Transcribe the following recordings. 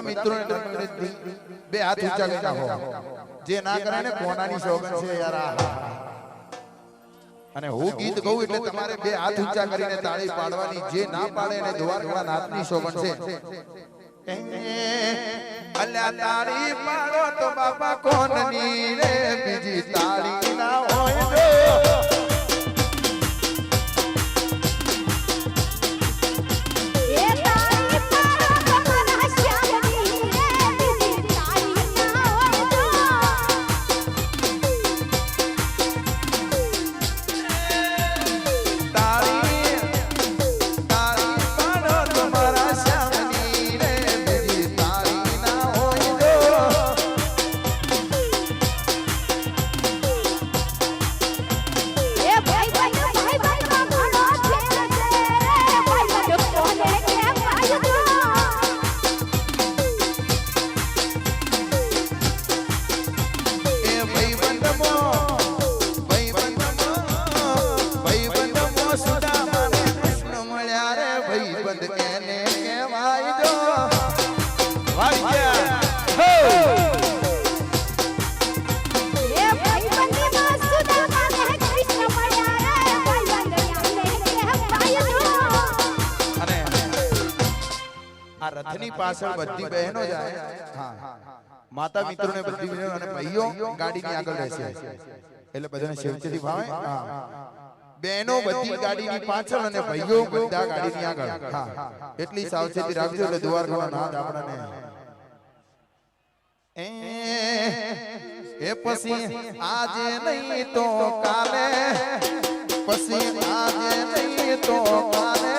બધા મિત્રોને બે હાથ ઊંચા કરી નાખો જે ના કરે ને કોનાની સોગન છે યાર અને હું ગીત ગાઉં એટલે તમારે બે હાથ ઊંચા કરીને તાળી પાડવાની જે ના પાડે એને દ્વારકા નાથની સોગન છે. અલ્યા તાળી પાડો તો બાપા કોનની રે? બીજી તાળી ના હોય જો આ પાછળ બધી બહેનો જાય. માતા મિત્રોને બધી બહેનો અને ભાઈઓ ગાડીની આગળ રહેશે એટલે બધાને શિવચેતી ભાવે બહેનો બધી ગાડીની પાછળ અને ભાઈઓ બધા ગાડીની આગળ. એટલી સાવચેતી રાખજો એટલે દ્વારકાનો નાદ આપણને. એ પછી આજે નહીં તો કાલે. પછી આજે નહીં તો કાલે.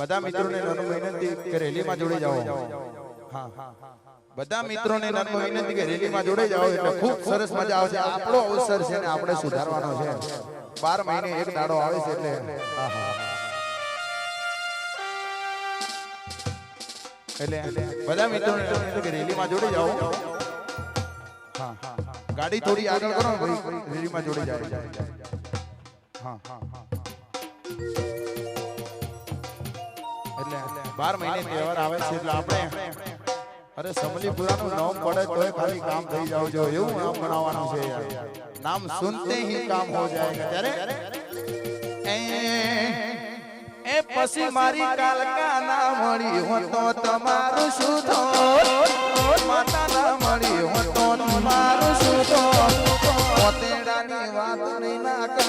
બધા મિત્રોને નાનું વિનંતી કે રેલીમાં જોડી જાઓ. હા બધા મિત્રોને નાનું વિનંતી કે રેલીમાં જોડાઈ જાઓ એટલે ખૂબ સરસ મજા આવશે. આપણો અવસર છે ને આપણે સુધારવાનો છે. બાર મહિને એક દાડો આવે છે એટલે. એટલે બધા કે રેલીમાં જોડી જાઓ. હા. ગાડી થોડી આગળ કરો ભાઈ રેલીમાં જોડી જાય. હા હા હા એટલે બાર મહિને તહેવાર આવે છે એટલે આપણે અરે સમલીપુરાનું નામ પડે તોય ખાલી કામ થઈ જાવ જો એવું નામ બનાવવાનું છે યાર. નામ સુનતે હી કામ હો જાયગા ત્યારે એ એ પછી મારી કાલકા ના મળી હો તો તમારું શું થો? માતા તો તમારું શું થો પોતેડાની વાત નહીં ને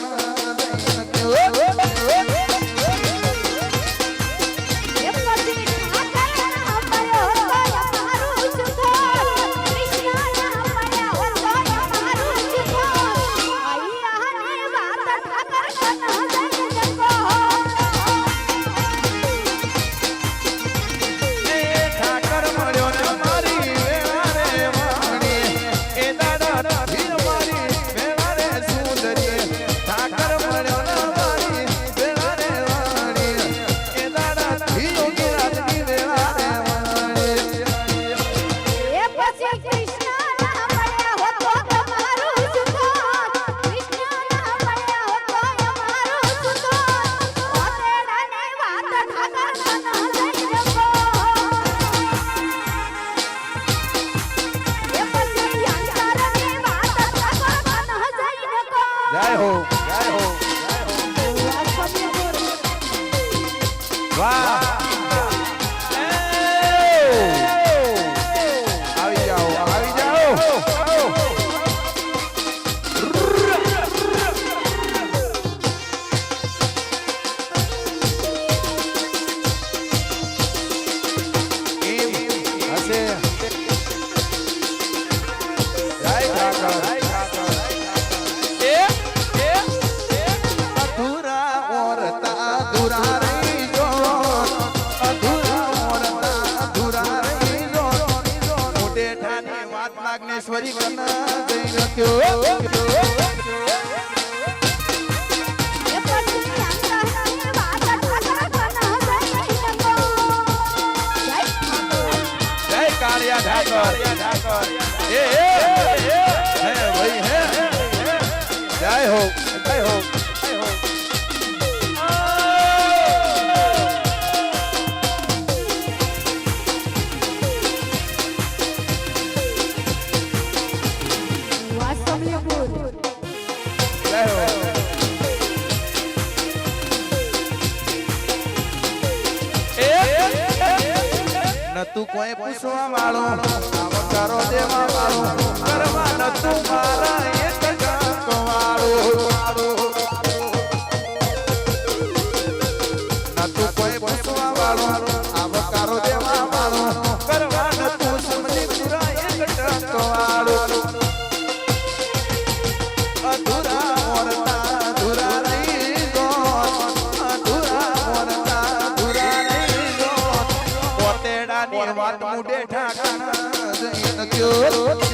ઠાકોર એ હે ભાઈ હે જય હો જય હો કોઈ પૂછવા વાળો. કામ કરો દેવા વાળો. કરવા નતું મારા એ Oh.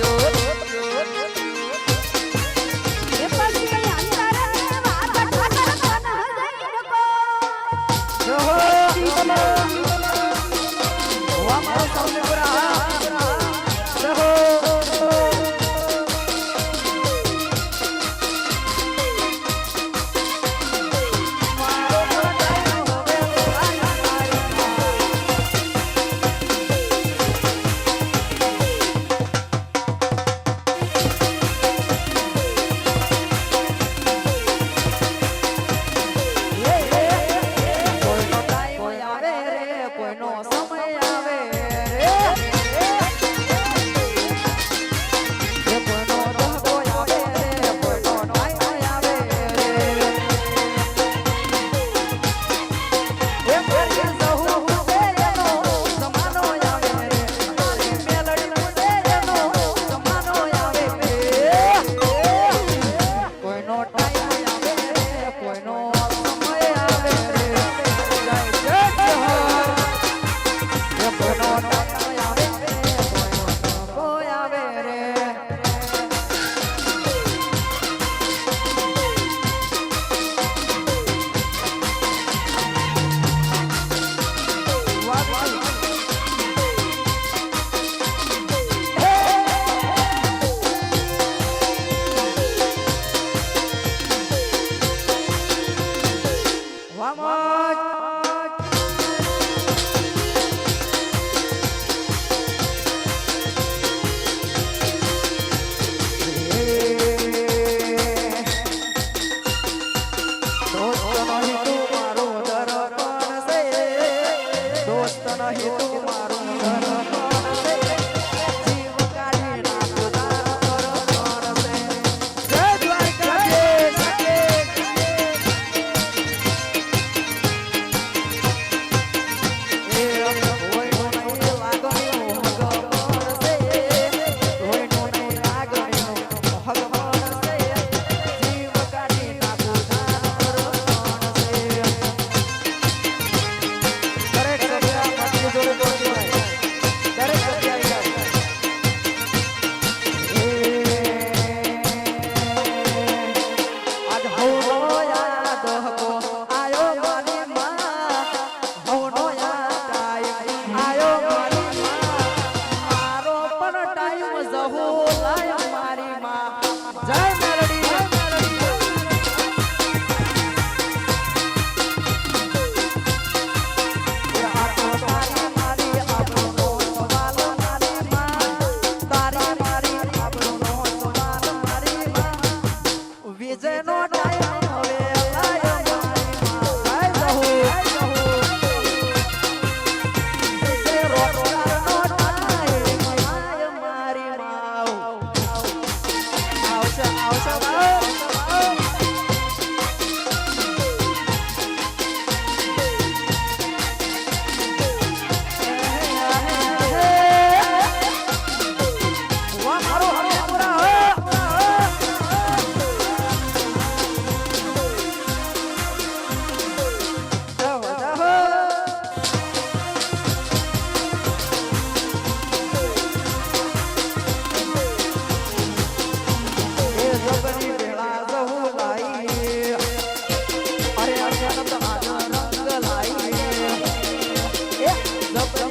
The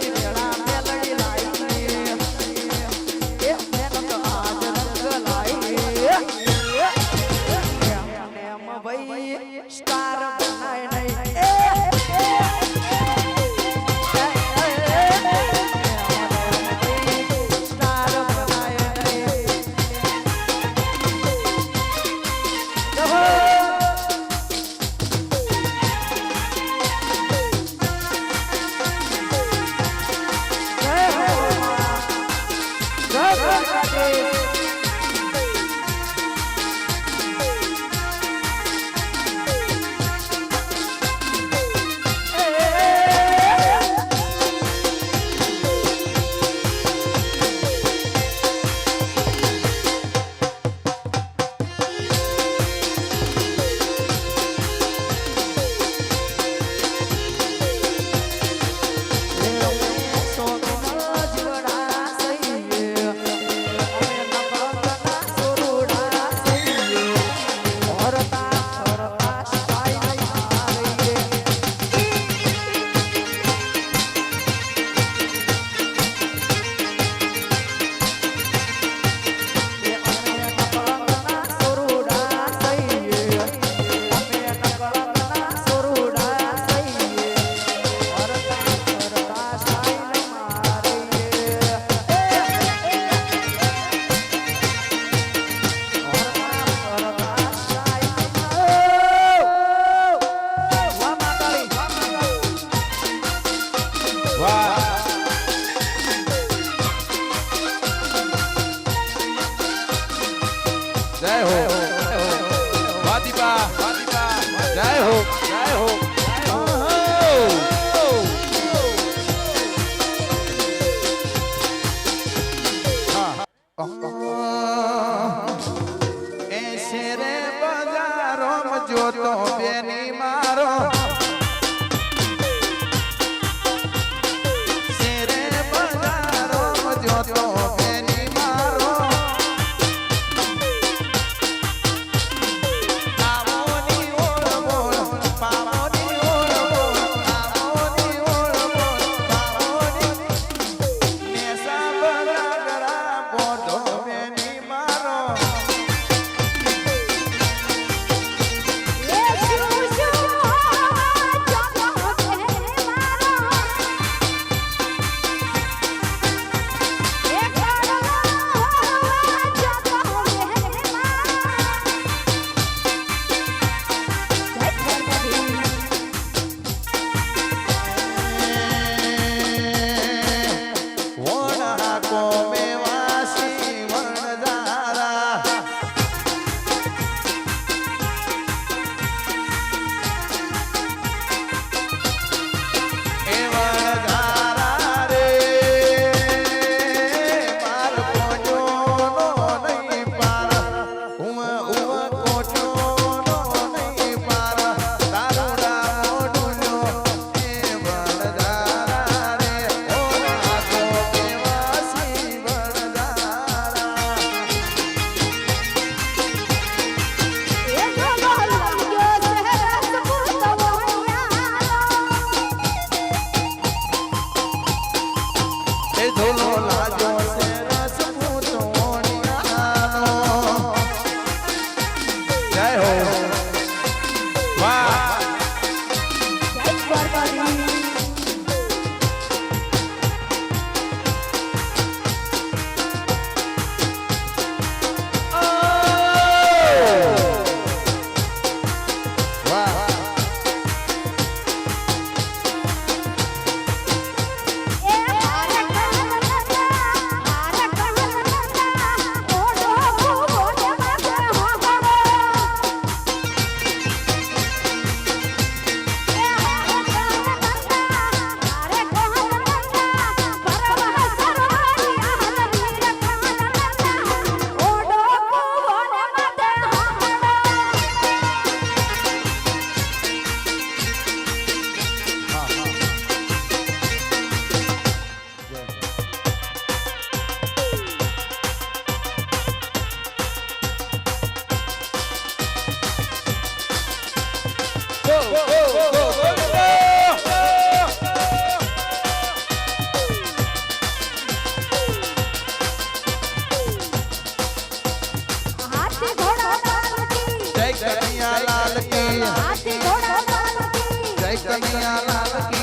જોતો બેની મારો લાલકી લાલ